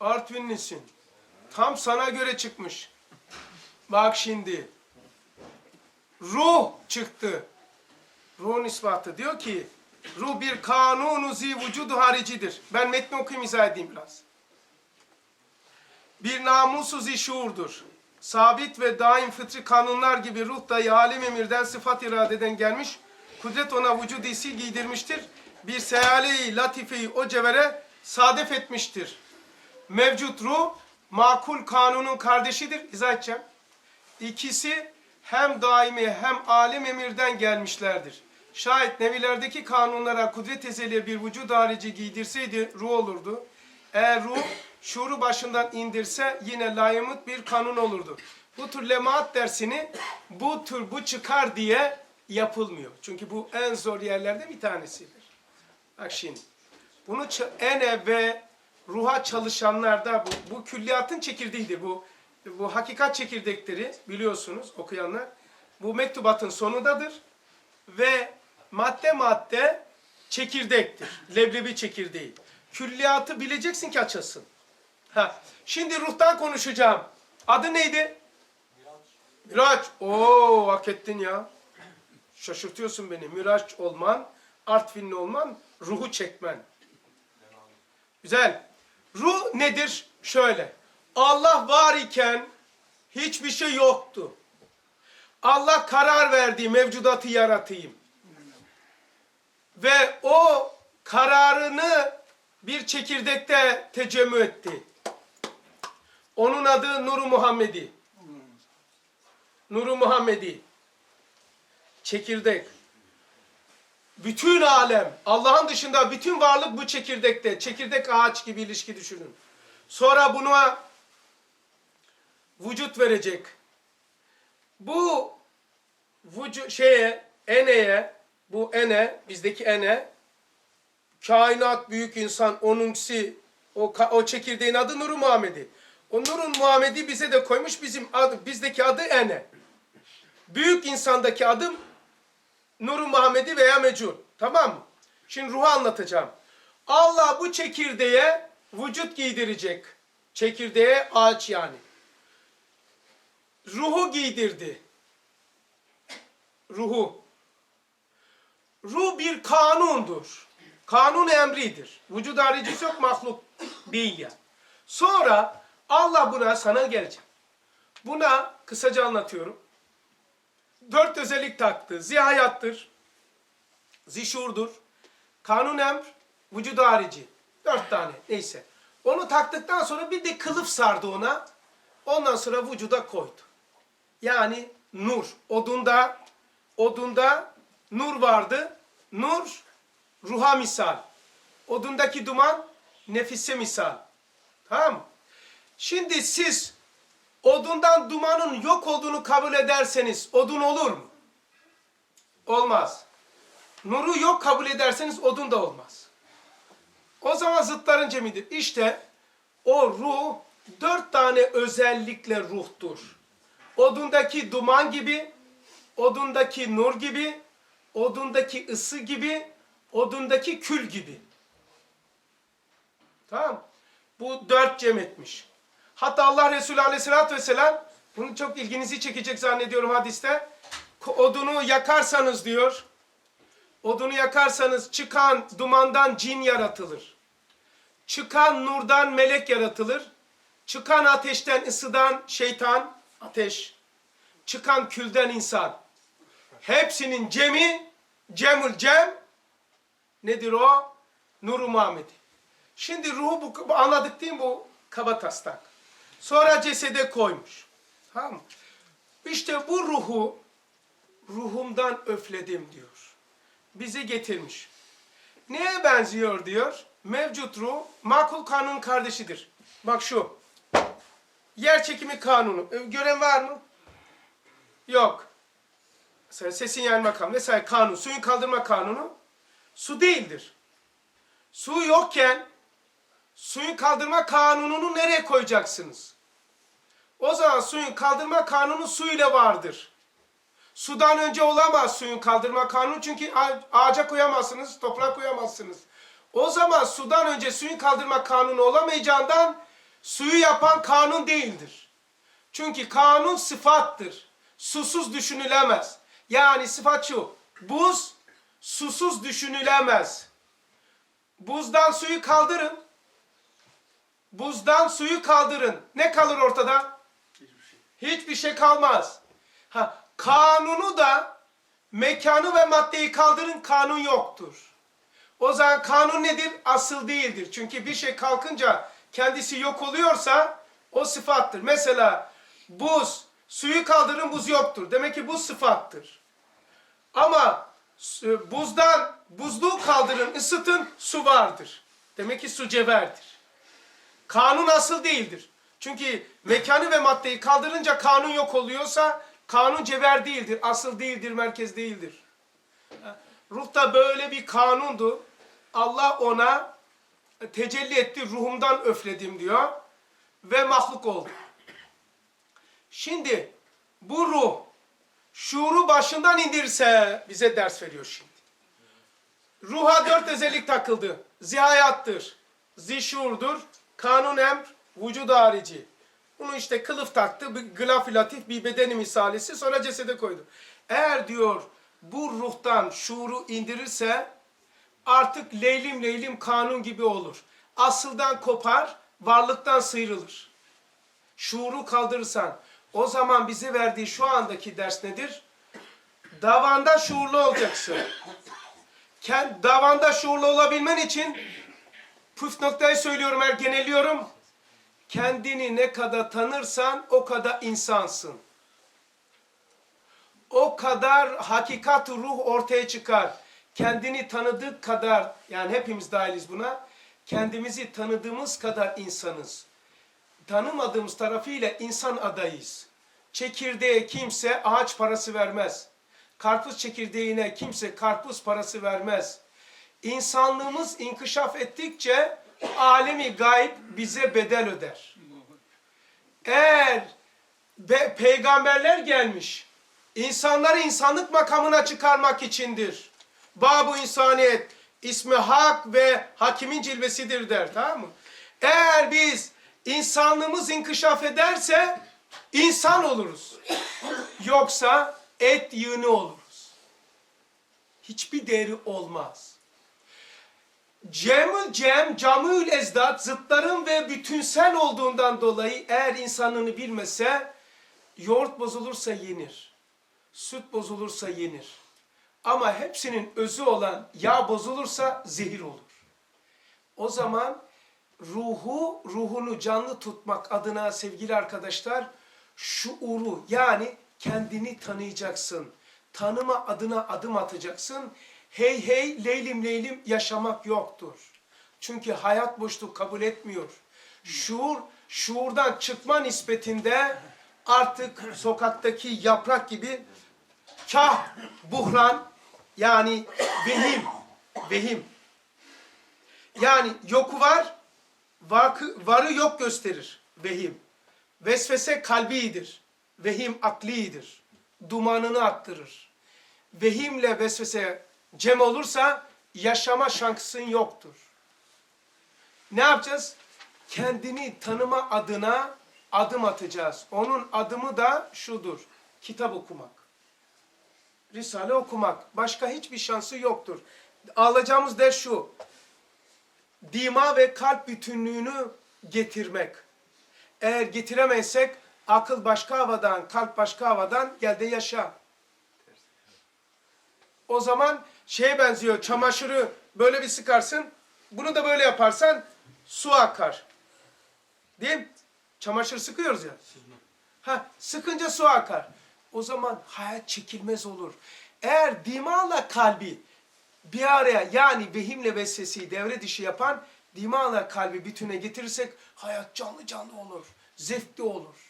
Artvinlisin. Tam sana göre çıkmış. Bak şimdi. Ruh çıktı. Ruhun ispatı. Diyor ki ruh bir kanunu zi vücudu haricidir. Ben metni okuyayım izah edeyim biraz. Bir namusu zi şuurdur. Sabit ve daim fıtri kanunlar gibi ruh da alim emirden sıfat iradeden gelmiş. Kudret ona vücud isi giydirmiştir. Bir seyale-i latifeyi o cevhere sadef etmiştir. Mevcut ruh makul kanunun kardeşidir. İzah edeceğim. İkisi hem daimi hem alim emirden gelmişlerdir. Şayet nevilerdeki kanunlara kudret ezeliye bir vücud harici giydirseydi ruh olurdu. Eğer ruh şuuru başından indirse yine layımıt bir kanun olurdu. Bu tür lemaat dersini bu tür bu çıkar diye yapılmıyor. Çünkü bu en zor yerlerde bir tanesidir. Bak şimdi. Bunu ene ve ruha çalışanlarda bu, bu külliyatın çekirdeğidir. Bu bu hakikat çekirdekleri biliyorsunuz okuyanlar. Bu mektubatın sonundadır ve madde madde çekirdektir. Leblebi çekirdeği. Külliyatı bileceksin ki açasın. Ha. Şimdi ruhtan konuşacağım. Adı neydi? Miraç. Oo hak ettin ya. Şaşırtıyorsun beni. Miraç olman, Artvinli olman, ruhu çekmen. Güzel. Ruh nedir? Şöyle. Allah var iken hiçbir şey yoktu. Allah karar verdi mevcudatı yaratayım. Ve o kararını bir çekirdekte tecemmü etti. Onun adı Nuru Muhammedi. Nuru Muhammedi. Çekirdek. Bütün alem, Allah'ın dışında bütün varlık bu çekirdekte. Çekirdek ağaç gibi ilişki düşünün. Sonra buna vücut verecek. Bu vücut şeye, eneye, bu ene, bizdeki ene, kainat büyük insan, onunsi, o, o çekirdeğin adı Nuru Muhammedi. O Nur'un Muhammedi bize de koymuş, bizim adı, bizdeki adı ene. Büyük insandaki adım Muhammedi veya Mecul. Tamam mı? Şimdi ruhu anlatacağım. Allah bu çekirdeğe vücut giydirecek. Çekirdeğe ağaç yani. Ruhu giydirdi. Ruhu. Ruh bir kanundur. Kanun emridir. Vücud haricisi yok mahluk değil ya. Sonra Allah buna sana geleceğim. Buna kısaca anlatıyorum. Dört özellik taktı. Zihayattır. Zişurdur. Kanun emr. Vücud harici. Dört tane neyse. Onu taktıktan sonra bir de kılıf sardı ona. Ondan sonra vücuda koydu. Yani nur. Odunda odunda nur vardı. Nur ruha misal. Odundaki duman nefise misal. Tamam? Şimdi siz odundan dumanın yok olduğunu kabul ederseniz odun olur mu? Olmaz. Nuru yok kabul ederseniz odun da olmaz. O zaman zıtların cemidir. İşte o ruh dört tane özellikle ruhtur. Odundaki duman gibi, odundaki nur gibi, odundaki ısı gibi, odundaki kül gibi. Tamam. Bu dört cem etmiş. Hatta Allah Resulü Aleyhisselatü Vesselam bunu çok ilginizi çekecek zannediyorum hadiste. Odunu yakarsanız diyor. Odunu yakarsanız çıkan dumandan cin yaratılır. Çıkan nurdan melek yaratılır. Çıkan ateşten ısıdan şeytan, ateş. Çıkan külden insan. Hepsinin cemi, cemül cem nedir o? Nuru Muhammedi. Şimdi ruhu bu, bu anladık değil mi bu kaba? Sonra cesede koymuş. Tamam mı? İşte bu ruhu ruhumdan öfledim diyor. Bizi getirmiş. Neye benziyor diyor? Mevcut ruh makul kanunun kardeşidir. Bak şu. Yer çekimi kanunu. E, Gören var mı? Yok. Mesela sesin yayılma kanunu. Mesela kanun. Suyun kaldırma kanunu. Su değildir. Su yokken suyun kaldırma kanununu nereye koyacaksınız? O zaman suyun kaldırma kanunu su ile vardır. Sudan önce olamaz suyun kaldırma kanunu çünkü ağaca koyamazsınız, toprağa koyamazsınız. O zaman sudan önce suyun kaldırma kanunu olamayacağından Suyu yapan kanun değildir. Çünkü kanun sıfattır. Susuz düşünülemez. Yani sıfat şu. Buz susuz düşünülemez. Buzdan suyu kaldırın. Buzdan suyu kaldırın. Ne kalır ortada? Hiçbir şey kalmaz. Ha, kanunu da mekanı ve maddeyi kaldırın kanun yoktur. O zaman kanun nedir? Asıl değildir. Çünkü bir şey kalkınca kendisi yok oluyorsa o sıfattır. Mesela buz, suyu kaldırın buz yoktur. Demek ki bu sıfattır. Ama e, buzdan buzluğu kaldırın, ısıtın su vardır. Demek ki su cevherdir. Kanun asıl değildir. Çünkü mekanı ve maddeyi kaldırınca kanun yok oluyorsa kanun cevher değildir, asıl değildir, merkez değildir. Ruh da böyle bir kanundu. Allah ona tecelli etti, ruhumdan öfledim diyor ve mahluk oldu. Şimdi bu ruh şuuru başından indirse bize ders veriyor şimdi. Ruha dört özellik takıldı. Zihayattır, zişurdur, kanun emr, vücud harici. Bunu işte kılıf taktı, bir gılaf latif, bir bedeni misalisi sonra cesede koydu. Eğer diyor bu ruhtan şuuru indirirse artık leylim leylim kanun gibi olur. Asıldan kopar, varlıktan sıyrılır. Şuuru kaldırırsan, o zaman bize verdiği şu andaki ders nedir? Davanda şuurlu olacaksın. Davanda şuurlu olabilmen için püf noktayı söylüyorum, er geneliyorum. Kendini ne kadar tanırsan o kadar insansın. O kadar hakikat ruh ortaya çıkar. Kendini tanıdık kadar, yani hepimiz dahiliz buna, kendimizi tanıdığımız kadar insanız. Tanımadığımız tarafıyla insan adayız. Çekirdeğe kimse ağaç parası vermez. Karpuz çekirdeğine kimse karpuz parası vermez. İnsanlığımız inkişaf ettikçe alemi gayb bize bedel öder. Eğer be- peygamberler gelmiş, insanları insanlık makamına çıkarmak içindir. Babu insaniyet, ismi hak ve hakimin cilvesidir der tamam mı? Eğer biz insanlığımız inkişaf ederse insan oluruz. Yoksa et yığını oluruz. Hiçbir değeri olmaz. Cemül cem, camül ezdat, zıtların ve bütünsel olduğundan dolayı eğer insanını bilmese, yoğurt bozulursa yenir. Süt bozulursa yenir. Ama hepsinin özü olan yağ bozulursa zehir olur. O zaman ruhu, ruhunu canlı tutmak adına sevgili arkadaşlar, şuuru yani kendini tanıyacaksın. Tanıma adına adım atacaksın. Hey hey leylim leylim yaşamak yoktur. Çünkü hayat boşluk kabul etmiyor. Şuur, şuurdan çıkma nispetinde artık sokaktaki yaprak gibi kah buhran yani vehim, vehim. Yani yoku var, vakı, varı yok gösterir vehim. Vesvese kalbidir. Vehim aklidir. Dumanını attırır. Vehimle vesvese cem olursa yaşama şansın yoktur. Ne yapacağız? Kendini tanıma adına adım atacağız. Onun adımı da şudur. Kitap okumak. Risale okumak. Başka hiçbir şansı yoktur. Alacağımız ders şu. Dima ve kalp bütünlüğünü getirmek. Eğer getiremezsek akıl başka havadan, kalp başka havadan gel de yaşa. O zaman şeye benziyor. Çamaşırı böyle bir sıkarsın. Bunu da böyle yaparsan su akar. Değil mi? Çamaşır sıkıyoruz ya. Ha, sıkınca su akar. O zaman hayat çekilmez olur. Eğer dimağla kalbi bir araya yani vehimle vesvesiyi devre dışı yapan dimağla kalbi bütüne getirirsek hayat canlı canlı olur. Zevkli olur.